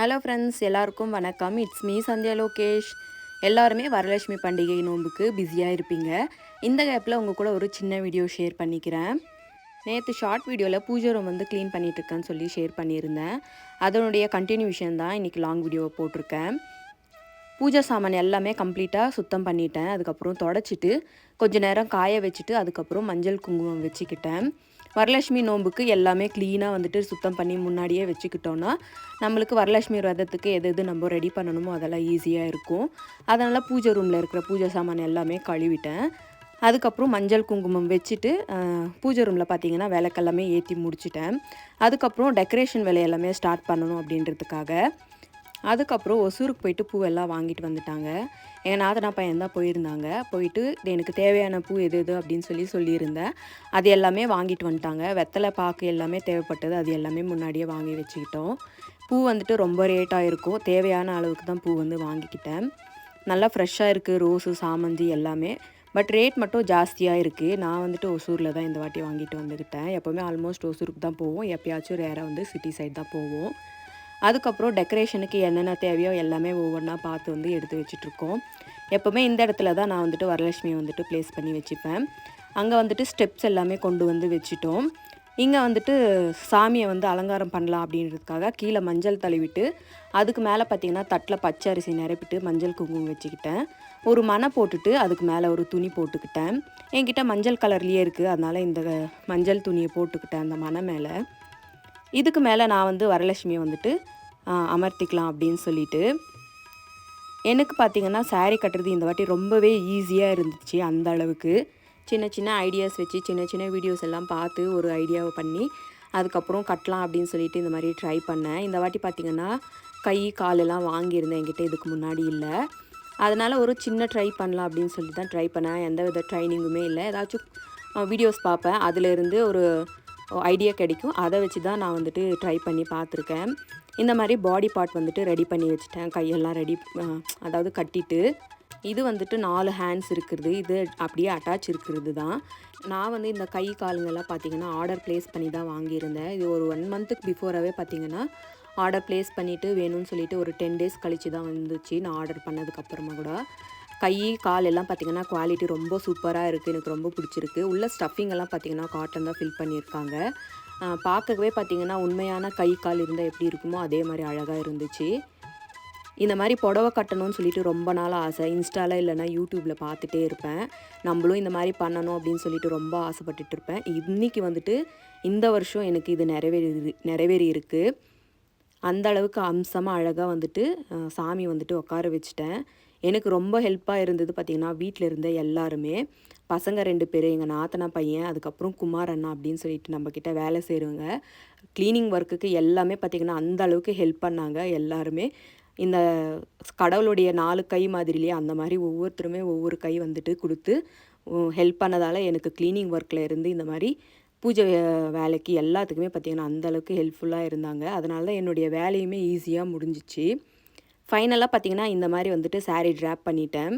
Hello friends எல்லாருக்கும் வணக்கம். It's me Sandhya Lokesh. எல்லாருமே வரலட்சுமி பண்டிகை நோன்புக்கு பிஸியாக இருப்பீங்க. இந்த கேப்பில் உங்கள் கூட ஒரு சின்ன வீடியோ ஷேர் பண்ணிக்கிறேன். நேற்று ஷார்ட் வீடியோவில் பூஜை ரூம் வந்து க்ளீன் பண்ணிகிட்ருக்கேன்னு சொல்லி ஷேர் பண்ணியிருந்தேன். அதனுடைய கண்டினியூஷன் தான் இன்றைக்கி லாங் வீடியோவை போட்டிருக்கேன். பூஜை சாமான் எல்லாமே கம்ப்ளீட்டாக சுத்தம் பண்ணிட்டேன். அதுக்கப்புறம் தொடச்சிட்டு கொஞ்ச நேரம் காய வச்சுட்டு அதுக்கப்புறம் மஞ்சள் குங்குமம் வச்சுக்கிட்டேன். வரலட்சுமி நோன்புக்கு எல்லாமே க்ளீனாக வந்துட்டு சுத்தம் பண்ணி முன்னாடியே வச்சுக்கிட்டோன்னா நம்மளுக்கு வரலட்சுமி விரதத்துக்கு எது எது நம்ம ரெடி பண்ணணுமோ அதெல்லாம் ஈஸியாக இருக்கும். அதனால் பூஜை ரூமில் இருக்கிற பூஜை சாமான் எல்லாமே கழுவிட்டேன். அதுக்கப்புறம் மஞ்சள் குங்குமம் வச்சுட்டு பூஜை ரூமில் பார்த்தீங்கன்னா விளக்கெல்லாமே ஏற்றி முடிச்சிட்டேன். அதுக்கப்புறம் டெக்கரேஷன் வேலையெல்லாமே ஸ்டார்ட் பண்ணணும் அப்படின்றதுக்காக அதுக்கப்புறம் ஒசூருக்கு போயிட்டு பூவெல்லாம் வாங்கிட்டு வந்துட்டாங்க. எங்கள் நாத்தனா பையன் தான் போயிருந்தாங்க. போயிட்டு எனக்கு தேவையான பூ எது எது? அப்படின்னு சொல்லி சொல்லியிருந்தேன். அது எல்லாமே வாங்கிட்டு வந்துட்டாங்க. வெத்தலை பாக்கு எல்லாமே தேவைப்பட்டது. அது எல்லாமே முன்னாடியே வாங்கி வச்சுக்கிட்டோம். பூ வந்துட்டு ரொம்ப ரேட்டாக இருக்கும். தேவையான அளவுக்கு தான் பூ வந்து வாங்கிக்கிட்டேன். நல்லா ஃப்ரெஷ்ஷாக இருக்குது ரோஸு சாமந்தி எல்லாமே. பட் ரேட் மட்டும் ஜாஸ்தியாக இருக்குது நான் வந்துட்டு ஒசூரில் தான் இந்த வாட்டி வாங்கிட்டு வந்துக்கிட்டேன். எப்போவுமே ஆல்மோஸ்ட் ஒசூருக்கு தான் போவோம். எப்பயாச்சும் ரேராக வந்து சிட்டி சைட் தான் போவோம். அதுக்கப்புறம் டெக்கரேஷனுக்கு என்னென்ன தேவையோ எல்லாமே ஒவ்வொன்றா பார்த்து வந்து எடுத்து வச்சிட்ருக்கோம். எப்போவுமே இந்த இடத்துல தான் நான் வந்துட்டு வரலட்சுமியை வந்துட்டு ப்ளேஸ் பண்ணி வச்சுப்பேன். அங்கே வந்துட்டு ஸ்டெப்ஸ் எல்லாமே கொண்டு வந்து வச்சுட்டோம். இங்கே வந்துட்டு சாமியை வந்து அலங்காரம் பண்ணலாம் அப்படின்றதுக்காக கீழே மஞ்சள் தழுவிட்டு அதுக்கு மேலே பார்த்திங்கன்னா தட்டில் பச்சை அரிசி நிரப்பிட்டு மஞ்சள் குங்குமம் வச்சுக்கிட்டேன். ஒரு மனை போட்டுட்டு அதுக்கு மேலே ஒரு துணி போட்டுக்கிட்டேன். என்கிட்ட மஞ்சள் கலர்லேயே இருக்குது அதனால் இந்த மஞ்சள் துணியை போட்டுக்கிட்டேன் அந்த மனை மேலே. இதுக்கு மேலே நான் வந்து வரலட்சுமியை வந்துட்டு அமர்த்திக்கலாம் அப்படின்னு சொல்லிட்டு எனக்கு பார்த்தீங்கன்னா சாரீ கட்டுறது இந்த வாட்டி ரொம்பவே ஈஸியாக இருந்துச்சு அந்த அளவுக்கு. சின்ன சின்ன ஐடியாஸ் வச்சு சின்ன சின்ன வீடியோஸ் எல்லாம் பார்த்து ஒரு ஐடியாவை பண்ணி அதுக்கப்புறம் கட்டலாம் அப்படின்னு சொல்லிட்டு இந்த மாதிரி ட்ரை பண்ணேன். இந்த வாட்டி பார்த்திங்கன்னா கை காலெல்லாம் வாங்கியிருந்தேன் என்கிட்ட இதுக்கு முன்னாடி இல்லை. அதனால் ஒரு சின்ன ட்ரை பண்ணலாம் அப்படின்னு சொல்லி தான் ட்ரை பண்ணேன். எந்த வித ட்ரைனிங்குமே இல்லை. ஏதாச்சும் வீடியோஸ் பார்ப்பேன். அதிலேருந்து ஒரு ஐடியா கிடைக்கும். அதை வச்சு தான் நான் வந்துட்டு ட்ரை பண்ணி பார்த்துருக்கேன். இந்த மாதிரி பாடி பார்ட் வந்துட்டு ரெடி பண்ணி வச்சுட்டேன். கையெல்லாம் ரெடி அதாவது கட்டிட்டு. இது வந்துட்டு நாலு ஹேண்ட்ஸ் இருக்கிறது இது அப்படியே அட்டாச் இருக்கிறது தான் நான் வந்து இந்த கை காலுங்கெல்லாம் பார்த்திங்கன்னா ஆர்டர் ப்ளேஸ் பண்ணி தான் வாங்கியிருந்தேன். இது ஒரு ஒன் மந்த்துக்கு பிஃபோராகவே பார்த்தீங்கன்னா ஆர்டர் ப்ளேஸ் பண்ணிவிட்டு வேணும்னு சொல்லிட்டு ஒரு டென் டேஸ் கழிச்சு தான் வந்துச்சு. நான் ஆர்டர் பண்ணதுக்கப்புறமா கூட. கை கால் எல்லாம் பார்த்தீங்கன்னா குவாலிட்டி ரொம்ப சூப்பராக இருக்குது எனக்கு ரொம்ப பிடிச்சிருக்கு. உள்ள ஸ்டஃபிங் எல்லாம் பார்த்திங்கன்னா காட்டன் தான் ஃபில் பண்ணியிருக்காங்க. பார்க்கவே பார்த்தீங்கன்னா உண்மையான கை கால் இருந்தால் எப்படி இருக்குமோ அதே மாதிரி அழகாக இருந்துச்சு. இந்த மாதிரி புடவை கட்டணும்னு சொல்லிட்டு ரொம்ப நாள் ஆசை. இன்ஸ்டாவில் இல்லைனா யூடியூப்பில் பார்த்துட்டே இருப்பேன். நம்மளும் இந்த மாதிரி பண்ணணும் அப்படின்னு சொல்லிட்டு ரொம்ப ஆசைப்பட்டுட்டு இருப்பேன். இன்றைக்கி வந்துட்டு இந்த வருஷம் எனக்கு இது நிறைவேறி நிறைவேறி இருக்குது அந்த அளவுக்கு அம்சமாக அழகாக வந்துட்டு சாமி வந்துட்டு உட்கார வச்சுட்டேன். எனக்கு ரொம்ப ஹெல்ப்பாக இருந்தது பார்த்திங்கன்னா வீட்டில் இருந்த எல்லாருமே. பசங்க ரெண்டு பேர் எங்கள் நாத்தனா பையன் அதுக்கப்புறம் குமார் அண்ணா அப்படின்னு சொல்லிட்டு நம்மக்கிட்ட வேலை செய்கிறவங்க க்ளீனிங் ஒர்க்குக்கு எல்லாமே பார்த்திங்கன்னா அந்த அளவுக்கு ஹெல்ப் பண்ணாங்க எல்லாருமே. இந்த கடவுளுடைய நாலு கை மாதிரிலேயே அந்த மாதிரி ஒவ்வொருத்தருமே ஒவ்வொரு கை வந்துட்டு கொடுத்து ஹெல்ப் பண்ணதால் எனக்கு க்ளீனிங் ஒர்க்கில் இருந்து இந்த மாதிரி பூஜை வேலைக்கு எல்லாத்துக்குமே பார்த்திங்கன்னா அந்த அளவுக்கு ஹெல்ப்ஃபுல்லாக இருந்தாங்க. அதனால தான் என்னுடைய வேலையுமே ஈஸியாக முடிஞ்சிச்சு. ஃபைனலாக பார்த்திங்கன்னா இந்த மாதிரி வந்துட்டு சாரீ ட்ராப் பண்ணிட்டேன்.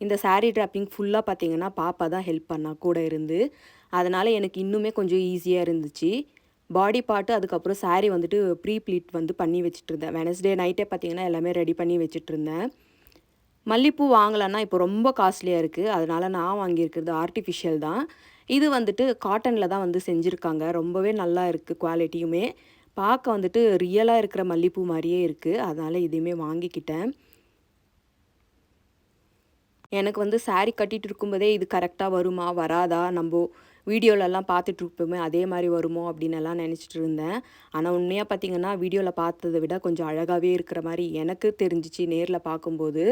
இந்த சாரீ ட்ராப்பிங் ஃபுல்லாக பார்த்திங்கன்னா பாப்பா தான் ஹெல்ப் பண்ணா கூட இருந்து. அதனால் எனக்கு இன்னுமே கொஞ்சம் ஈஸியாக இருந்துச்சு. பாடி பார்ட்டு அதுக்கப்புறம் saree வந்துட்டு ப்ரீ ப்ளீட் வந்து பண்ணி வச்சுட்டு இருந்தேன் வெனஸ்டே நைட்டே பார்த்திங்கன்னா எல்லாமே ரெடி பண்ணி வச்சுட்டு இருந்தேன் மல்லிப்பூ வாங்கலைன்னா இப்போ ரொம்ப காஸ்ட்லியாக இருக்குது அதனால் நான் வாங்கியிருக்கிறது ஆர்டிஃபிஷியல் தான். இது வந்துட்டு காட்டனில் தான் வந்து செஞ்சுருக்காங்க. ரொம்பவே நல்லா இருக்குது குவாலிட்டியுமே. பார்க்க வந்துட்டு ரியலாக இருக்கிற மல்லிப்பூ மாதிரியே இருக்குது அதனால் இதையுமே வாங்கிக்கிட்டேன். எனக்கு வந்து சாரீ கட்டிகிட்டு இருக்கும்போதே இது கரெக்டாக வருமா வராதா? நம்ம வீடியோலலாம் பார்த்துட்டு இருப்போமே அதே மாதிரி வருமோ அப்படின்னு எல்லாம் நினச்சிட்டு இருந்தேன். ஆனால் உண்மையாக பார்த்தீங்கன்னா வீடியோவில் பார்த்ததை விட கொஞ்சம் அழகாகவே இருக்கிற மாதிரி எனக்கு தெரிஞ்சிச்சு நேரில் பார்க்கும்போது.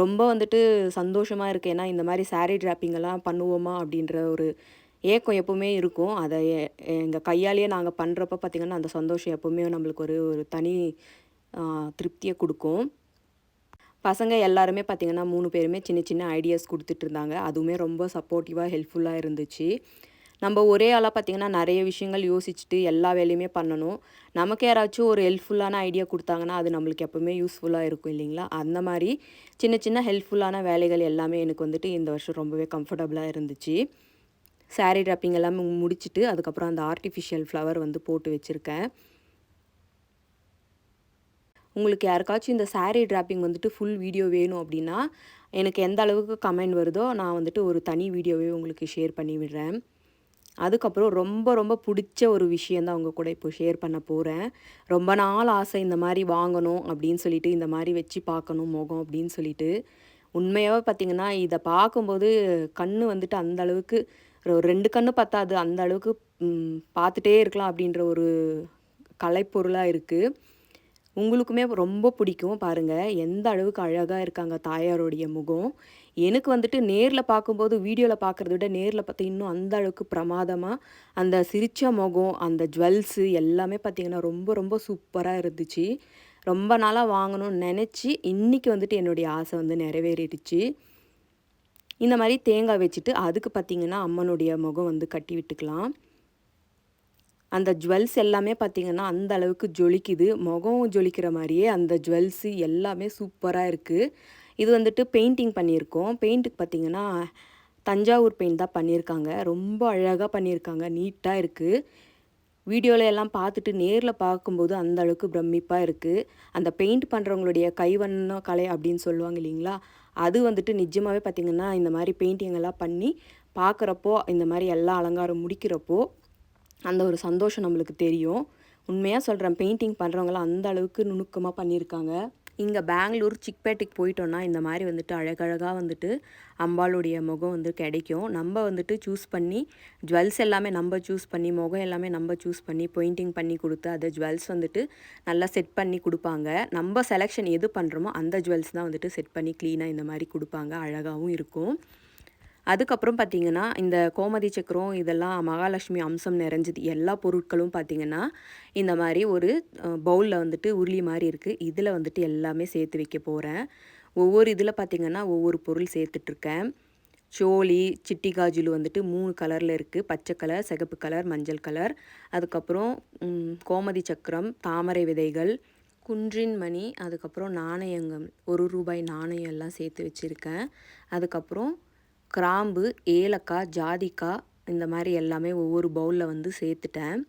ரொம்ப வந்துட்டு சந்தோஷமாக இருக்குது ஏன்னா இந்த மாதிரி சாரீ ட்ராப்பிங்கெல்லாம் பண்ணுவோமா? அப்படின்ற ஒரு ஏக்கம் எப்போவுமே இருக்கும். அதை எங்கள் கையாலேயே நாங்கள் பண்ணுறப்ப பார்த்திங்கன்னா அந்த சந்தோஷம் எப்போவுமே நம்மளுக்கு ஒரு ஒரு தனி திருப்தியை கொடுக்கும். பசங்க எல்லாருமே பார்த்திங்கன்னா மூணு பேருமே சின்ன சின்ன ஐடியாஸ் கொடுத்துட்டு இருந்தாங்க. அதுவுமே ரொம்ப சப்போர்ட்டிவாக ஹெல்ப்ஃபுல்லாக இருந்துச்சு. நம்ம ஒரே ஆளாக பார்த்திங்கன்னா நிறைய விஷயங்கள் யோசிச்சுட்டு எல்லா வேலையுமே பண்ணணும். நமக்கு யாராச்சும் ஒரு ஹெல்ப்ஃபுல்லான ஐடியா கொடுத்தாங்கன்னா அது நம்மளுக்கு எப்போவுமே யூஸ்ஃபுல்லாக இருக்கும் இல்லைங்களா? அந்த மாதிரி சின்ன சின்ன ஹெல்ப்ஃபுல்லான வேலைகள் எல்லாமே எனக்கு வந்துட்டு இந்த வருஷம் ரொம்பவே கம்ஃபர்டபுளாக இருந்துச்சு. சாரீ ட்ராப்பிங் எல்லாம் முடிச்சுட்டு அதுக்கப்புறம் அந்த ஆர்டிஃபிஷியல் ஃப்ளவர் வந்து போட்டு வச்சுருக்கேன். உங்களுக்கு யாருக்காச்சும் இந்த சாரீ ட்ராப்பிங் வந்துட்டு ஃபுல் வீடியோ வேணும் அப்படின்னா எனக்கு எந்த அளவுக்கு கமெண்ட் வருதோ நான் வந்துட்டு ஒரு தனி வீடியோவே உங்களுக்கு ஷேர் பண்ணி விடுறேன் அதுக்கப்புறம் ரொம்ப ரொம்ப பிடிச்ச ஒரு விஷயந்தான் அவங்க கூட இப்போ ஷேர் பண்ண போகிறேன் ரொம்ப நாள் ஆசை இந்த மாதிரி வாங்கணும் அப்படின்னு சொல்லிட்டு இந்த மாதிரி வச்சு பார்க்கணும் முகம் அப்படின்னு சொல்லிட்டு. உண்மையாகவே பார்த்தீங்கன்னா இதை பார்க்கும்போது கண் வந்துட்டு அந்த அளவுக்கு ஒரு ரெண்டு கண்ணு பத்தாது அந்த அளவுக்கு பார்த்துட்டே இருக்கலாம் அப்படின்ற ஒரு கலைப்பொருளாக இருக்குது உங்களுக்குமே ரொம்ப பிடிக்கும். பாருங்கள் எந்த அளவுக்கு அழகாக இருக்காங்க தாயாருடைய முகம். எனக்கு வந்துட்டு நேரில் பார்க்கும்போது வீடியோவில் பார்க்குறத விட நேரில் பார்த்தா இன்னும் அந்த அளவுக்கு பிரமாதமாக அந்த சிரித்த முகம் அந்த ஜுவல்ஸு எல்லாமே பார்த்திங்கன்னா ரொம்ப ரொம்ப சூப்பராக இருந்துச்சு. ரொம்ப நாளாக வாங்கணும்னு நினச்சி இன்றைக்கி வந்துட்டு என்னுடைய ஆசை வந்து நிறைவேறிடுச்சு. இந்த மாதிரி தேங்காய் வச்சுட்டு அதுக்கு பார்த்திங்கன்னா அம்மனுடைய முகம் வந்து கட்டி விட்டுக்கலாம். அந்த ஜுவல்ஸ் எல்லாமே பார்த்திங்கன்னா அந்த அளவுக்கு ஜொலிக்குது. முகம் ஜொலிக்கிற மாதிரியே அந்த ஜுவல்ஸு எல்லாமே சூப்பராக இருக்குது இது வந்துட்டு பெயிண்டிங் பண்ணியிருக்கோம். பெயிண்ட்டுக்கு பார்த்திங்கன்னா தஞ்சாவூர் பெயிண்ட் தான் பண்ணியிருக்காங்க. ரொம்ப அழகாக பண்ணியிருக்காங்க. நீட்டாக இருக்குது வீடியோவில் எல்லாம் பார்த்துட்டு நேரில் பார்க்கும்போது அந்த அளவுக்கு பிரமிப்பாக இருக்குது அந்த பெயிண்ட் பண்ணுறவங்களுடைய கைவண்ண கலை அப்படின்னு சொல்லுவாங்க இல்லைங்களா? அது வந்துட்டு நிஜமாகவே பார்த்திங்கன்னா இந்த மாதிரி பெயிண்டிங் எல்லாம் பண்ணி பார்க்குறப்போ இந்த மாதிரி எல்லா அலங்காரம் முடிக்கிறப்போ அந்த ஒரு சந்தோஷம் நம்மளுக்கு தெரியும். உண்மையாக சொல்கிறேன் பெயிண்டிங் பண்ணுறவங்களாம் அந்த அளவுக்கு நுணுக்கமாக பண்ணியிருக்காங்க. இங்கே பெங்களூர் சிக்பேட்டைக்கு போயிட்டோன்னா இந்த மாதிரி வந்துட்டு அழகழகாக வந்துட்டு அம்பாளுடைய முகம் வந்து கிடைக்கும். நம்ம வந்துட்டு சூஸ் பண்ணி ஜுவல்ஸ் எல்லாமே நம்ம சூஸ் பண்ணி முகம் எல்லாமே நம்ம சூஸ் பண்ணி பெயிண்டிங் பண்ணி கொடுத்து அதை ஜுவல்ஸ் வந்துட்டு நல்லா செட் பண்ணி கொடுப்பாங்க. நம்ம செலெக்ஷன் எது பண்ணுறோமோ அந்த ஜுவல்ஸ் தான் வந்துட்டு செட் பண்ணி க்ளீனாக இந்த மாதிரி கொடுப்பாங்க. அழகாகவும் இருக்கும். அதுக்கப்புறம் பார்த்தீங்கன்னா இந்த கோமதி சக்கரம் இதெல்லாம் மகாலட்சுமி அம்சம் நிறைஞ்சது. எல்லா பொருட்களும் பார்த்தீங்கன்னா இந்த மாதிரி ஒரு பவுலில் வந்துட்டு உருளி மாதிரி இருக்குது இதில் வந்துட்டு எல்லாமே சேர்த்து வைக்க போகிறேன் ஒவ்வொரு இதில் பார்த்திங்கன்னா ஒவ்வொரு பொருள் சேர்த்துட்ருக்கேன். சோழி சிட்டி காஜுலு வந்துட்டு மூணு கலரில் இருக்குது பச்சை கலர் சிகப்பு கலர் மஞ்சள் கலர். அதுக்கப்புறம் கோமதி சக்கரம் தாமரை விதைகள் குன்றின் மணி அதுக்கப்புறம் நாணயங்கள் ஒரு ரூபாய் நாணயம் எல்லாம் சேர்த்து வச்சுருக்கேன். அதுக்கப்புறம் கிராம்பு ஏலக்காய் ஜாதிக்காய் இந்த மாதிரி எல்லாமே ஒவ்வொரு பவுலில் வந்து சேர்த்துட்டேன்.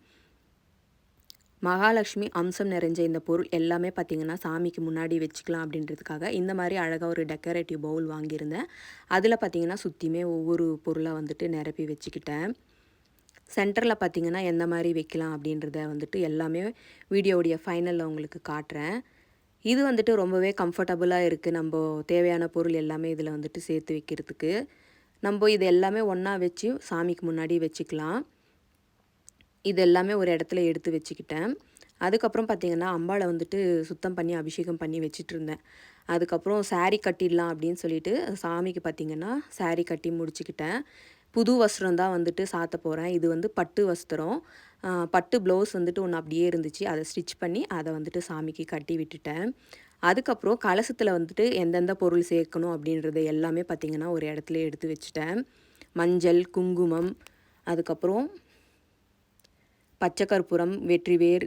மகாலட்சுமி அம்சம் நிறைஞ்ச இந்த பொருள் எல்லாமே பார்த்திங்கன்னா சாமிக்கு முன்னாடி வச்சுக்கலாம் அப்படின்றதுக்காக இந்த மாதிரி அழகாக ஒரு டெக்கரேட்டிவ் பவுல் வாங்கியிருந்தேன். அதில் பார்த்திங்கன்னா சுற்றியுமே ஒவ்வொரு பொருளை வந்துட்டு நிரப்பி வச்சுக்கிட்டேன். சென்டரில் பார்த்திங்கன்னா எந்த மாதிரி வைக்கலாம் அப்படின்றத வந்துட்டு எல்லாமே வீடியோவுடைய ஃபைனலில் உங்களுக்கு காட்டுறேன். இது வந்துட்டு ரொம்பவே கம்ஃபர்டபுளாக இருக்குது நம்ம தேவையான பொருள் எல்லாமே இதில் வந்துட்டு சேர்த்து வைக்கிறதுக்கு. நம்ம இது எல்லாமே ஒன்றா வச்சு சாமிக்கு முன்னாடி வச்சுக்கலாம். இது எல்லாமே ஒரு இடத்துல எடுத்து வச்சுக்கிட்டேன். அதுக்கப்புறம் பார்த்திங்கன்னா அம்பாளை வந்துட்டு சுத்தம் பண்ணி அபிஷேகம் பண்ணி வச்சுட்டு இருந்தேன். அதுக்கப்புறம் saree கட்டிடலாம் அப்படின்னு சொல்லிட்டு சாமிக்கு பார்த்தீங்கன்னா saree கட்டி முடிச்சுக்கிட்டேன். புது வஸ்திரம் தான் வந்துட்டு சாத்த போகிறேன் இது வந்து பட்டு வஸ்திரம். பட்டு ப்ளவுஸ் வந்துட்டு ஒன்று அப்படியே இருந்துச்சு. அதை ஸ்டிச் பண்ணி அதை வந்துட்டு சாமிக்கு கட்டி விட்டுட்டேன். அதுக்கப்புறம் கலசத்தில் வந்துட்டு எந்தெந்த பொருள் சேர்க்கணும் அப்படின்றத எல்லாமே பார்த்திங்கன்னா ஒரு இடத்துல எடுத்து வச்சுட்டேன். மஞ்சள் குங்குமம் அதுக்கப்புறம் பச்சை கற்பூரம் வெற்றிவேர்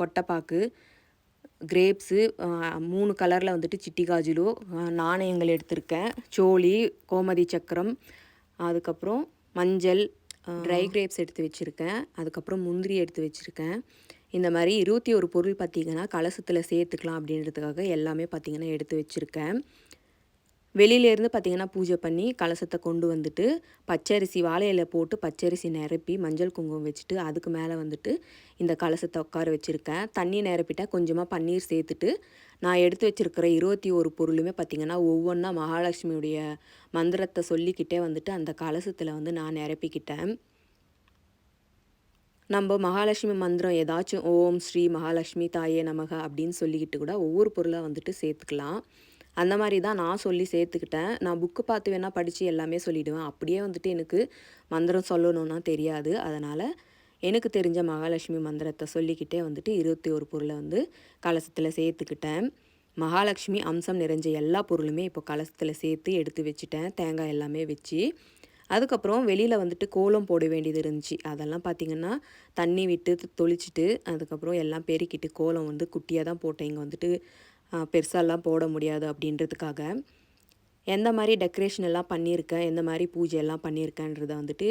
கொட்டைப்பாக்கு கிரேப்ஸு மூணு கலரில் வந்துட்டு சிட்டி காஜுலு நாணயங்கள் எடுத்திருக்கேன். சோழி கோமதி சக்கரம் அதுக்கப்புறம் மஞ்சள் ட்ரை கிரேப்ஸ் எடுத்து வச்சுருக்கேன். அதுக்கப்புறம் முந்திரி எடுத்து வச்சுருக்கேன். இந்த மாதிரி இருபத்தி ஒரு பொருள் பார்த்திங்கன்னா கலசத்தில் சேர்த்துக்கலாம் அப்படின்றதுக்காக எல்லாமே பார்த்திங்கன்னா எடுத்து வச்சுருக்கேன். வெளியிலேருந்து பார்த்தீங்கன்னா பூஜை பண்ணி கலசத்தை கொண்டு வந்துட்டு பச்சரிசி வாழை போட்டு பச்சரிசி நிரப்பி மஞ்சள் குங்குமம் வச்சுட்டு அதுக்கு மேலே வந்துட்டு இந்த கலசத்தை உட்கார வச்சுருக்கேன். தண்ணி நிரப்பிட்டா கொஞ்சமாக பன்னீர் சேர்த்துட்டு நான் எடுத்து வச்சுருக்கிற இருபத்தி ஒரு பொருளுமே பார்த்திங்கன்னா ஒவ்வொன்றா மகாலட்சுமியுடைய மந்திரத்தை சொல்லிக்கிட்டே வந்துட்டு அந்த கலசத்தில் வந்து நான் நிரப்பிக்கிட்டேன். நம்ம மகாலட்சுமி மந்திரம் ஏதாச்சும் ஓம் ஸ்ரீ மகாலட்சுமி தாயே நமக அப்படின்னு சொல்லிக்கிட்டு கூட ஒவ்வொரு பொருளாக வந்துட்டு சேர்த்துக்கலாம். அந்த மாதிரி தான் நான் சொல்லி சேர்த்துக்கிட்டேன். நான் புக்கு பார்த்து வேணால் படித்து எல்லாமே சொல்லிவிடுவேன் அப்படியே வந்துட்டு எனக்கு மந்திரம் சொல்லணும்னா தெரியாது. அதனால் எனக்கு தெரிஞ்ச மகாலட்சுமி மந்திரத்தை சொல்லிக்கிட்டே வந்துட்டு இருபத்தி ஒரு பொருளை வந்து கலசத்தில் சேர்த்துக்கிட்டேன். மகாலட்சுமி அம்சம் நிறைஞ்ச எல்லா பொருளுமே இப்போ கலசத்தில் சேர்த்து எடுத்து வச்சுட்டேன். தேங்காய் எல்லாமே வச்சு. அதுக்கப்புறம் வெளியில் வந்துட்டு கோலம் போட வேண்டியது இருந்துச்சு. அதெல்லாம் பார்த்திங்கன்னா தண்ணி விட்டு தொளிச்சிட்டு அதுக்கப்புறம் எல்லாம் பெருக்கிட்டு கோலம் வந்து குட்டியாக தான் போட்டேன். இங்கே வந்துட்டு பெருசாலாம் போட முடியாது அப்படின்றதுக்காக. எந்த மாதிரி டெக்கரேஷன் எல்லாம் பண்ணியிருக்கேன் எந்த மாதிரி பூஜை எல்லாம் பண்ணியிருக்கேன்றதை வந்துட்டு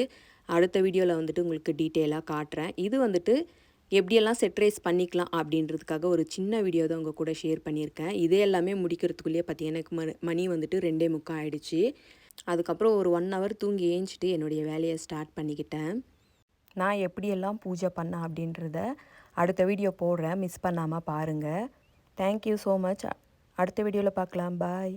அடுத்த வீடியோவில் வந்துட்டு உங்களுக்கு டீட்டெயிலாக காட்டுறேன். இது வந்துட்டு எப்படியெல்லாம் செட்ரைஸ் பண்ணிக்கலாம் அப்படின்றதுக்காக ஒரு சின்ன வீடியோ தான் உங்கள் கூட ஷேர் பண்ணியிருக்கேன். இதே எல்லாமே முடிக்கிறதுக்குள்ளேயே பார்த்தீங்கன்னா எனக்கு மணி மணி வந்துட்டு ரெண்டே முக்கால் ஆகிடுச்சு அதுக்கப்புறம் ஒரு ஒன் ஹவர் தூங்கி ஏஞ்சிட்டு என்னுடைய வேலையை ஸ்டார்ட் பண்ணிக்கிட்டேன். நான் எப்படியெல்லாம் பூஜை பண்ணேன் அப்படின்றத அடுத்த வீடியோ போடுறேன். மிஸ் பண்ணாமல் பாருங்கள் தேங்க்யூ ஸோ மச் அடுத்த வீடியோவில் பார்க்கலாம். பாய்